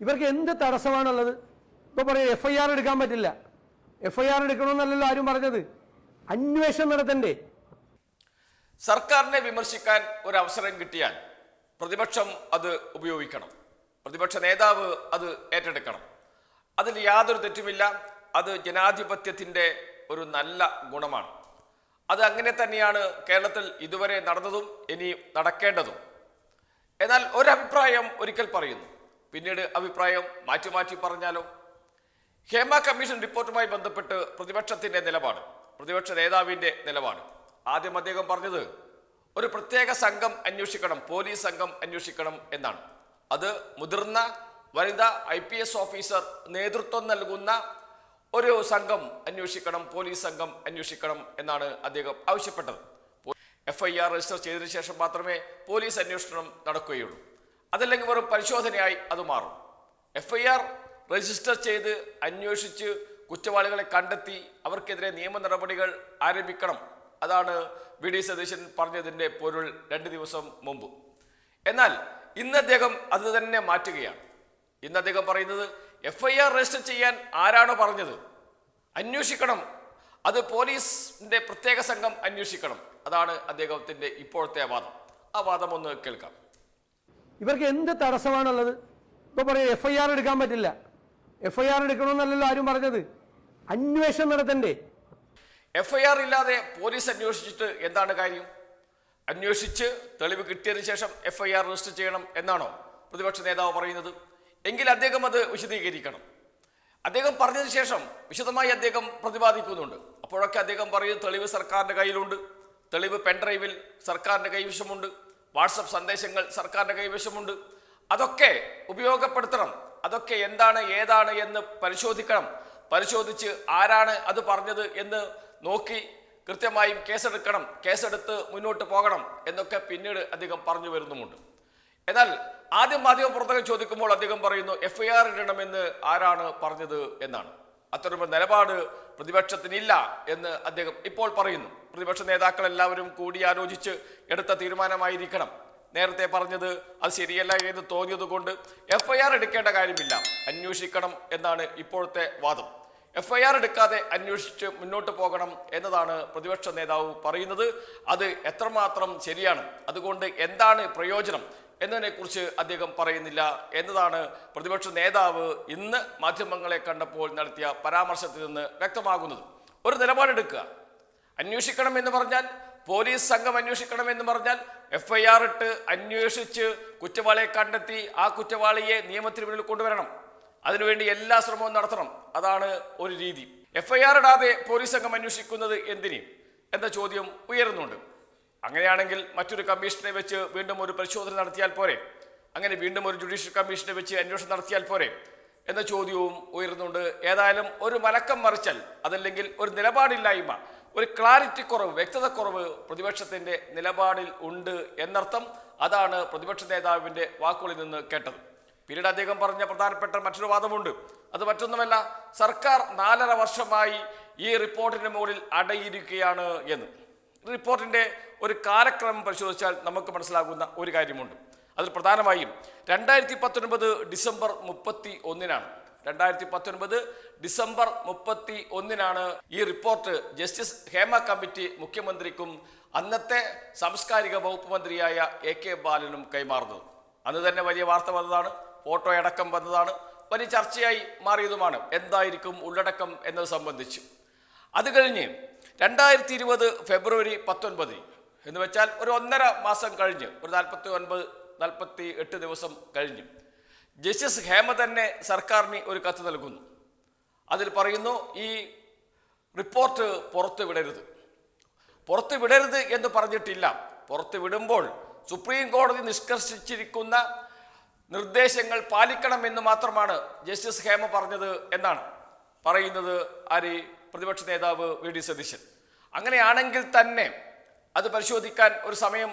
ഇവർക്ക് എന്ത് തടസ്സമാണുള്ളത്? ഇപ്പോൾ പറയാം എഫ് ഐ ആർ എടുക്കാൻ പറ്റില്ല. എഫ് ഐ ആർ എടുക്കണമെന്നല്ലല്ലോ ആരും പറഞ്ഞത്. അന്വേഷണം നടത്തണ്ടേ? സർക്കാരിനെ വിമർശിക്കാൻ ഒരു അവസരം കിട്ടിയാൽ പ്രതിപക്ഷം അത് ഉപയോഗിക്കണം. പ്രതിപക്ഷ നേതാവ് അത് ഏറ്റെടുക്കണം. അതിൽ യാതൊരു തെറ്റുമില്ല. അത് ജനാധിപത്യത്തിന്റെ ഒരു നല്ല ഗുണമാണ്. അത് അങ്ങനെ തന്നെയാണ് കേരളത്തിൽ ഇതുവരെ നടന്നതും ഇനി നടക്കേണ്ടതും. എന്നാൽ ഒരഭിപ്രായം ഒരിക്കൽ പറയുന്നു. പിന്നീട് അഭിപ്രായം മാറ്റി മാറ്റി പറഞ്ഞാലോ? ഹേമ കമ്മീഷൻ റിപ്പോർട്ടുമായി ബന്ധപ്പെട്ട് പ്രതിപക്ഷത്തിന്റെ നിലപാട് പ്രതിപക്ഷ നേതാവിന്റെ നിലപാട്. ആദ്യം അദ്ദേഹം പറഞ്ഞത് ഒരു പ്രത്യേക സംഘം അന്വേഷിക്കണം പോലീസ് സംഘം അന്വേഷിക്കണം എന്നാണ്. അത് മുതിർന്ന വനിതാ ഐ പി എസ് ഓഫീസർ നേതൃത്വം നൽകുന്ന ഒരു സംഘം അന്വേഷിക്കണം പോലീസ് സംഘം അന്വേഷിക്കണം എന്നാണ് അദ്ദേഹം ആവശ്യപ്പെട്ടത്. എഫ് ഐ ആർ രജിസ്റ്റർ ചെയ്തതിനു ശേഷം മാത്രമേ പോലീസ് അന്വേഷണം നടക്കുകയുള്ളൂ. അതല്ലെങ്കിൽ വെറും പരിശോധനയായി അത് മാറും. എഫ് ഐ ആർ രജിസ്റ്റർ ചെയ്ത് അന്വേഷിച്ച് കുറ്റവാളികളെ കണ്ടെത്തി അവർക്കെതിരെ നിയമ നടപടികൾ ആരംഭിക്കണം. അതാണ് വി ഡി സതീശൻ പറഞ്ഞതിന്റെ പൊരുൾ രണ്ട് ദിവസം മുമ്പ്. എന്നാൽ ഇന്ന് അദ്ദേഹം അത് തന്നെ മാറ്റുകയാണ്. ഇന്ന് അദ്ദേഹം പറയുന്നത് എഫ് ഐ ആർ രജിസ്റ്റർ ചെയ്യാൻ ആരാണ് പറഞ്ഞത്? അന്വേഷിക്കണം. അത് പോലീസിന്റെ പ്രത്യേക സംഘം അന്വേഷിക്കണം. അതാണ് അദ്ദേഹത്തിന്റെ ഇപ്പോഴത്തെ വാദം. ആ വാദം ഒന്ന് കേൾക്കാം. ഇവർക്ക് എന്ത് തടസ്സമാണുള്ളത്? ഇപ്പോൾ പറയും എഫ് ഐ ആർ എടുക്കാൻ പറ്റില്ല. എഫ് ഐ ആർ എടുക്കണമെന്നല്ലല്ലോ ആരും പറഞ്ഞത്. അന്വേഷണം നടത്തണ്ടേ. എഫ് ഐ ആർ ഇല്ലാതെ പോലീസ് അന്വേഷിച്ചിട്ട് എന്താണ് കാര്യം? അന്വേഷിച്ച് തെളിവ് കിട്ടിയതിനു ശേഷം എഫ് ഐ ആർ രജിസ്റ്റർ ചെയ്യണം എന്നാണോ പ്രതിപക്ഷ നേതാവ് പറയുന്നത്? എങ്കിൽ അദ്ദേഹം അത് വിശദീകരിക്കണം. അദ്ദേഹം പറഞ്ഞതിന് ശേഷം വിശദമായി അദ്ദേഹം പ്രതിപാദിക്കുന്നുണ്ട്. അപ്പോഴൊക്കെ അദ്ദേഹം പറയുന്നത് തെളിവ് സർക്കാരിന്റെ കയ്യിലുണ്ട്. തെളിവ് പെൻഡ്രൈവിൽ സർക്കാരിന്റെ കൈവശമുണ്ട്. വാട്സപ്പ് സന്ദേശങ്ങൾ സർക്കാരിന്റെ കൈവശമുണ്ട്. അതൊക്കെ ഉപയോഗപ്പെടുത്തണം. അതൊക്കെ എന്താണ് ഏതാണ് എന്ന് പരിശോധിക്കണം. പരിശോധിച്ച് ആരാണ് അത് പറഞ്ഞത് എന്ന് നോക്കി കൃത്യമായും കേസെടുക്കണം. കേസെടുത്ത് മുന്നോട്ട് പോകണം എന്നൊക്കെ പിന്നീട് അദ്ദേഹം പറഞ്ഞു വരുന്നുമുണ്ട്. എന്നാൽ ആദ്യം മാധ്യമപ്രവർത്തകർ ചോദിക്കുമ്പോൾ അദ്ദേഹം പറയുന്നു എഫ് ഐ ആർ ഇടണമെന്ന് ആരാണ് പറഞ്ഞത്? എന്നാണ്. അത്തരമൊരു നിലപാട് പ്രതിപക്ഷത്തിനില്ല എന്ന് അദ്ദേഹം ഇപ്പോൾ പറയുന്നു. പ്രതിപക്ഷ നേതാക്കൾ എല്ലാവരും കൂടിയാലോചിച്ച് എടുത്ത തീരുമാനമായിരിക്കണം. നേരത്തെ പറഞ്ഞത് അത് ശരിയല്ല എന്ന് തോന്നിയത് കൊണ്ട് എഫ് ഐ ആർ എടുക്കേണ്ട കാര്യമില്ല. അന്വേഷിക്കണം എന്നാണ് ഇപ്പോഴത്തെ വാദം. എഫ് ഐ ആർ എടുക്കാതെ അന്വേഷിച്ച് മുന്നോട്ട് പോകണം എന്നതാണ് പ്രതിപക്ഷ നേതാവ് പറയുന്നത്. അത് എത്രമാത്രം ശരിയാണ്? അതുകൊണ്ട് എന്താണ് പ്രയോജനം എന്നതിനെക്കുറിച്ച് അദ്ദേഹം പറയുന്നില്ല എന്നതാണ് പ്രതിപക്ഷ നേതാവ് ഇന്ന് മാധ്യമങ്ങളെ കണ്ടപ്പോൾ നടത്തിയ പരാമർശത്തിൽ നിന്ന് വ്യക്തമാകുന്നത്. ഒരു നിലപാടെടുക്കുക അന്വേഷിക്കണം എന്ന് പറഞ്ഞാൽ പോലീസ് സംഘം അന്വേഷിക്കണം എന്ന് പറഞ്ഞാൽ എഫ് ഐ ആർ ഇട്ട് അന്വേഷിച്ച് കുറ്റവാളിയെ കണ്ടെത്തി ആ കുറ്റവാളിയെ നിയമത്തിന് മുന്നിൽ കൊണ്ടുവരണം. അതിനുവേണ്ടി എല്ലാ ശ്രമവും നടത്തണം. അതാണ് ഒരു രീതി. എഫ് ഐ ആർ ഇടാതെ പോലീസ് സംഘം അന്വേഷിക്കുന്നത് എന്തിന്? എന്ന ചോദ്യം ഉയരുന്നുണ്ട്. അങ്ങനെയാണെങ്കിൽ മറ്റൊരു കമ്മീഷനെ വെച്ച് വീണ്ടും ഒരു പരിശോധന നടത്തിയാൽ പോരെ? അങ്ങനെ വീണ്ടും ഒരു ജുഡീഷ്യൽ കമ്മീഷനെ വെച്ച് അന്വേഷണം നടത്തിയാൽ പോരെ? എന്ന ചോദ്യവും ഉയരുന്നുണ്ട്. ഏതായാലും ഒരു മലക്കം മറിച്ചാൽ അതല്ലെങ്കിൽ ഒരു നിലപാടില്ലായ്മ ഒരു ക്ലാരിറ്റി കുറവ് വ്യക്തത കുറവ് പ്രതിപക്ഷത്തിന്റെ നിലപാടിൽ ഉണ്ട് എന്നർത്ഥം. അതാണ് പ്രതിപക്ഷ നേതാവിന്റെ വാക്കുകളിൽ നിന്ന് കേട്ടത്. പിന്നീട് അദ്ദേഹം പറഞ്ഞ പ്രധാനപ്പെട്ട മറ്റൊരു വാദമുണ്ട്. അത് മറ്റൊന്നുമല്ല സർക്കാർ നാലര വർഷമായി ഈ റിപ്പോർട്ടിന്റെ മുകളിൽ അടയിരിക്കുകയാണ് എന്ന്. റിപ്പോർട്ടിന്റെ ഒരു കാലക്രമം പരിശോധിച്ചാൽ നമുക്ക് മനസ്സിലാകുന്ന ഒരു കാര്യമുണ്ട്. അതിൽ പ്രധാനമായും രണ്ടായിരത്തി പത്തൊൻപത് ഡിസംബർ മുപ്പത്തി ഒന്നിനാണ് രണ്ടായിരത്തി പത്തൊൻപത് ഡിസംബർ മുപ്പത്തി ഒന്നിനാണ് ഈ റിപ്പോർട്ട് ജസ്റ്റിസ് ഹേമ കമ്മിറ്റി മുഖ്യമന്ത്രിക്കും അന്നത്തെ സാംസ്കാരിക വകുപ്പ് മന്ത്രിയായ എ കെ ബാലനും കൈമാറുന്നത്. അന്ന് തന്നെ വലിയ വാർത്ത വന്നതാണ്. ഫോട്ടോ അടക്കം വന്നതാണ്. വലിയ ചർച്ചയായി മാറിയതുമാണ്. എന്തായിരിക്കും ഉള്ളടക്കം എന്നത് സംബന്ധിച്ച്. അത് കഴിഞ്ഞ് രണ്ടായിരത്തി ഇരുപത് ഫെബ്രുവരി പത്തൊൻപതിന് എന്ന് വെച്ചാൽ ഒരു ഒന്നര മാസം കഴിഞ്ഞ് ഒരു നാൽപ്പത്തി ഒൻപത് നാൽപ്പത്തി എട്ട് ദിവസം കഴിഞ്ഞ് ജസ്റ്റിസ് ഹേമ തന്നെ സർക്കാരിന് ഒരു കത്ത് നൽകുന്നു. അതിൽ പറയുന്നു ഈ റിപ്പോർട്ട് പുറത്തു വിടരുത്. പുറത്തു വിടരുത് എന്ന് പറഞ്ഞിട്ടില്ല. പുറത്തു വിടുമ്പോൾ സുപ്രീം കോടതി നിഷ്കർഷിച്ചിരിക്കുന്ന നിർദ്ദേശങ്ങൾ പാലിക്കണമെന്ന് മാത്രമാണ് ജസ്റ്റിസ് ഹേമ പറഞ്ഞത് എന്നാണ് പറയുന്നത് ആര്? പ്രതിപക്ഷ നേതാവ് വി ഡി സതീശൻ. അങ്ങനെയാണെങ്കിൽ തന്നെ അത് പരിശോധിക്കാൻ ഒരു സമയം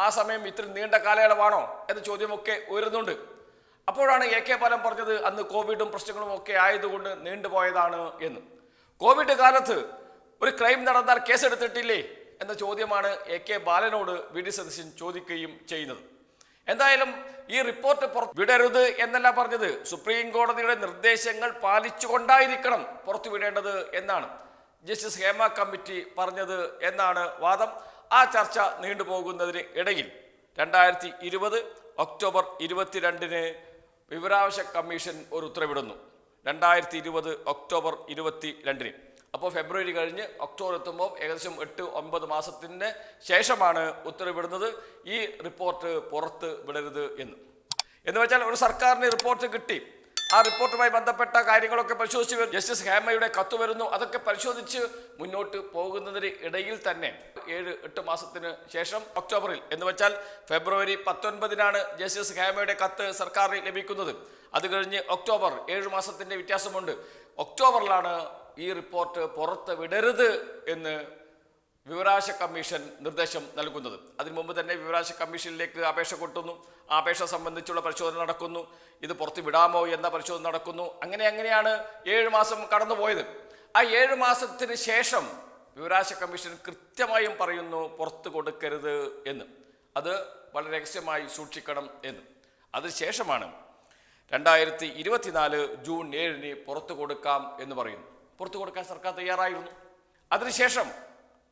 ആ സമയം ഇത്ര നീണ്ട കാലയളവാണോ എന്ന ചോദ്യമൊക്കെ ഉയരുന്നുണ്ട്. അപ്പോഴാണ് എ കെ ബാലൻ പറഞ്ഞത് അന്ന് കോവിഡും പ്രശ്നങ്ങളും ഒക്കെ ആയതുകൊണ്ട് നീണ്ടുപോയതാണ് എന്ന്. കോവിഡ് കാലത്ത് ഒരു ക്രൈം നടന്നാൽ കേസെടുത്തിട്ടില്ലേ എന്ന ചോദ്യമാണ് എ കെ ബാലനോട് വി ഡി സതീശൻ ചോദിക്കുകയും ചെയ്യുന്നത്. എന്തായാലും ഈ റിപ്പോർട്ട് പുറത്ത് വിടരുത് എന്നല്ല പറഞ്ഞത്. സുപ്രീം കോടതിയുടെ നിർദ്ദേശങ്ങൾ പാലിച്ചുകൊണ്ടായിരിക്കണം പുറത്തു വിടേണ്ടത് എന്നാണ് ജസ്റ്റിസ് ഹേമ കമ്മിറ്റി പറഞ്ഞത് എന്നാണ് വാദം. ആ ചർച്ച നീണ്ടുപോകുന്നതിന് ഇടയിൽ രണ്ടായിരത്തി ഇരുപത് ഒക്ടോബർ ഇരുപത്തിരണ്ടിന് വിവരാവശ്യ കമ്മീഷൻ ഒരു ഉത്തരവിടുന്നു. രണ്ടായിരത്തി ഇരുപത് ഒക്ടോബർ ഇരുപത്തി രണ്ടിന് അപ്പോൾ ഫെബ്രുവരി കഴിഞ്ഞ് ഒക്ടോബർ എത്തുമ്പോൾ ഏകദേശം എട്ട് ഒമ്പത് മാസത്തിന് ശേഷമാണ് ഉത്തരവിടുന്നത്. ഈ റിപ്പോർട്ട് പുറത്ത് വിടരുത് എന്ന്. എന്ന് വെച്ചാൽ ഒരു സർക്കാരിന് റിപ്പോർട്ട് കിട്ടി. ആ റിപ്പോർട്ടുമായി ബന്ധപ്പെട്ട കാര്യങ്ങളൊക്കെ പരിശോധിച്ച്. ജസ്റ്റിസ് ഹേമയുടെ കത്ത് വരുന്നു. അതൊക്കെ പരിശോധിച്ച് മുന്നോട്ട് പോകുന്നതിന് ഇടയിൽ തന്നെ ഏഴ് എട്ട് മാസത്തിന് ശേഷം ഒക്ടോബറിൽ. എന്ന് വെച്ചാൽ ഫെബ്രുവരി പത്തൊൻപതിനാണ് ജസ്റ്റിസ് ഹേമയുടെ കത്ത് സർക്കാരിന് ലഭിക്കുന്നത്. അത് കഴിഞ്ഞ് ഒക്ടോബർ ഏഴ് മാസത്തിന്റെ വ്യത്യാസമുണ്ട്. ഒക്ടോബറിലാണ് ഈ റിപ്പോർട്ട് പുറത്ത് വിടരുത് എന്ന് വിവരാശ കമ്മീഷൻ നിർദ്ദേശം നൽകുന്നത്. അതിനു മുമ്പ് തന്നെ വിവരാശ കമ്മീഷനിലേക്ക് അപേക്ഷ കൊട്ടുന്നു. അപേക്ഷ സംബന്ധിച്ചുള്ള പരിശോധന നടക്കുന്നു. ഇത് പുറത്ത് വിടാമോ എന്ന പരിശോധന നടക്കുന്നു. അങ്ങനെ അങ്ങനെയാണ് ഏഴ് മാസം കടന്നുപോയത്. ആ ഏഴ് മാസത്തിന് ശേഷം വിവരാശ കമ്മീഷൻ കൃത്യമായും പറയുന്നു പുറത്ത് കൊടുക്കരുത് എന്ന്. അത് വളരെ രഹസ്യമായി സൂക്ഷിക്കണം എന്ന്. അതിനുശേഷമാണ് രണ്ടായിരത്തി ഇരുപത്തിനാല് ജൂൺ ഏഴിന് പുറത്തു കൊടുക്കാം എന്ന് പറയുന്നു. പുറത്തു കൊടുക്കാൻ സർക്കാർ തയ്യാറായിരുന്നു. അതിനുശേഷം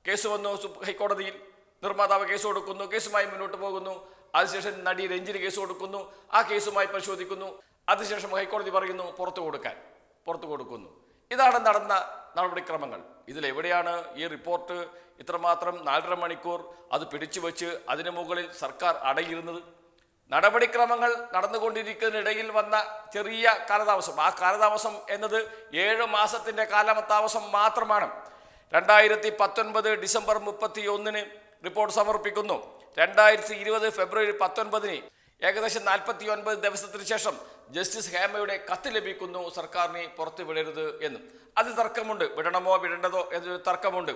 കേസ് വന്നു ഹൈക്കോടതിയിൽ. നിർമ്മാതാവ് കേസ് കൊടുക്കുന്നു കേസുമായി മുന്നോട്ട് പോകുന്നു. അതിനുശേഷം നടി രഞ്ജിന് കേസ് കൊടുക്കുന്നു ആ കേസുമായി പരിശോധിക്കുന്നു. അതിനുശേഷം ഹൈക്കോടതി പറയുന്നു പുറത്തു കൊടുക്കാൻ പുറത്തു കൊടുക്കുന്നു. ഇതാണ് നടന്ന നടപടിക്രമങ്ങൾ. ഇതിലെവിടെയാണ് ഈ റിപ്പോർട്ട്? ഇത്രമാത്രം നാലര മണിക്കൂർ അത് പിടിച്ചു വച്ച് അതിനു മുകളിൽ സർക്കാർ അടയിരുന്നത്? നടപടിക്രമങ്ങൾ നടന്നുകൊണ്ടിരിക്കുന്നതിനിടയിൽ വന്ന ചെറിയ കാലതാമസം. ആ കാലതാമസം എന്നത് ഏഴ് മാസത്തിന്റെ കാലതാമസം മാത്രമാണ്. രണ്ടായിരത്തി പത്തൊൻപത് ഡിസംബർ മുപ്പത്തി ഒന്നിന് റിപ്പോർട്ട് സമർപ്പിക്കുന്നു. രണ്ടായിരത്തി ഇരുപത് ഫെബ്രുവരി പത്തൊൻപതിന് ഏകദേശം നാൽപ്പത്തി ഒൻപത് ദിവസത്തിന് ശേഷം ജസ്റ്റിസ് ഹേമയുടെ കത്ത് ലഭിക്കുന്നു സർക്കാരിനെ പുറത്തു വിടരുത് എന്നും. അതിൽ തർക്കമുണ്ട്. വിടണമോ വിടേണ്ടതോ എന്നൊരു തർക്കമുണ്ട്.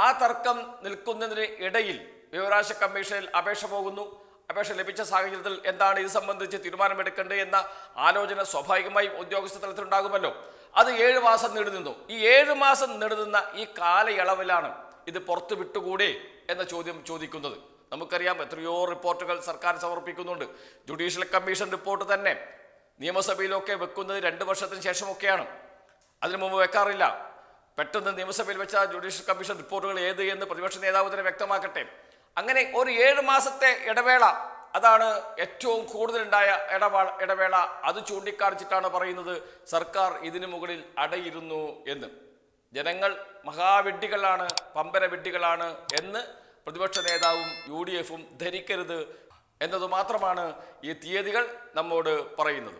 ആ തർക്കം നിൽക്കുന്നതിന് ഇടയിൽ വിവരാശ കമ്മീഷനിൽ അപേക്ഷ പോകുന്നു. അപേക്ഷ ലഭിച്ച സാഹചര്യത്തിൽ എന്താണ് ഇത് സംബന്ധിച്ച് തീരുമാനമെടുക്കേണ്ടത് എന്ന ആലോചന സ്വാഭാവികമായും ഉദ്യോഗസ്ഥ തലത്തിലുണ്ടാകുമല്ലോ. അത് ഏഴ് മാസം നീണ്ടുനിന്നു. ഈ ഏഴ് മാസം നീണ്ടുനിന്ന ഈ കാലയളവിലാണ് ഇത് പുറത്തു വിട്ടുകൂടെ എന്ന ചോദ്യം ചോദിക്കുന്നത്. നമുക്കറിയാം എത്രയോ റിപ്പോർട്ടുകൾ സർക്കാർ സമർപ്പിക്കുന്നുണ്ട്. ജുഡീഷ്യൽ കമ്മീഷൻ റിപ്പോർട്ട് തന്നെ നിയമസഭയിലൊക്കെ വെക്കുന്നത് രണ്ട് വർഷത്തിന് ശേഷമൊക്കെയാണ്. അതിനു മുമ്പ് വെക്കാറില്ല. പെട്ടെന്ന് നിയമസഭയിൽ വെച്ച ജുഡീഷ്യൽ കമ്മീഷൻ റിപ്പോർട്ടുകൾ ഏത് എന്ന് പ്രതിപക്ഷ നേതാവ് തന്നെ വ്യക്തമാക്കട്ടെ. അങ്ങനെ ഒരു ഏഴ് മാസത്തെ ഇടവേള അതാണ് ഏറ്റവും കൂടുതലുണ്ടായ ഇടപാ ഇടവേള. അത് ചൂണ്ടിക്കാണിച്ചിട്ടാണ് പറയുന്നത് സർക്കാർ ഇതിനു മുകളിൽ അടയിരുന്നു എന്ന്. ജനങ്ങൾ മഹാവിഡ്ഢികളാണ് പമ്പര വിഡ്ഢികളാണ് എന്ന് പ്രതിപക്ഷ നേതാവും യു ധരിക്കരുത് എന്നത് മാത്രമാണ് ഈ തീയതികൾ നമ്മോട് പറയുന്നത്.